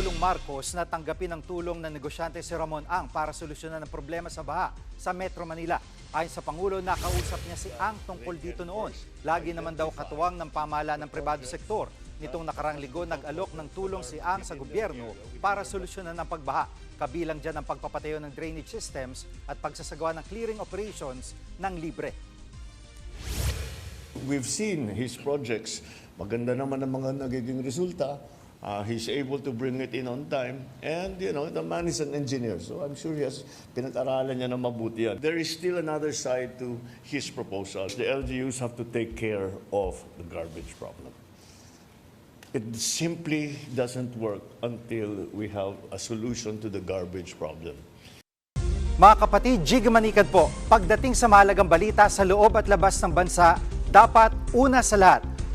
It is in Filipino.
Pangulong Marcos na tanggapin ang tulong ng negosyante si Ramon Ang para solusyonan ang problema sa baha sa Metro Manila. Ayon sa Pangulo, nakausap niya si Ang tungkol dito noon. Lagi naman daw katuwang ng pamahala ng pribado sektor. Nitong nakarang linggo, nag-alok ng tulong si Ang sa gobyerno para solusyonan ang pagbaha. Kabilang dyan ang pagpapatayo ng drainage systems at pagsasagawa ng clearing operations ng libre. We've seen his projects. Maganda naman ang mga nagiging resulta. Uh, he's able to bring it in on time. And, you know, the man is an engineer. So I'm sure he has pinag-aralan niya na mabuti yan. There is still another side to his proposal. The LGUs have to take care of the garbage problem. It simply doesn't work until we have a solution to the garbage problem. Mga kapatid, Jig po, pagdating sa mahalagang balita sa loob at labas ng bansa, dapat una sa lahat,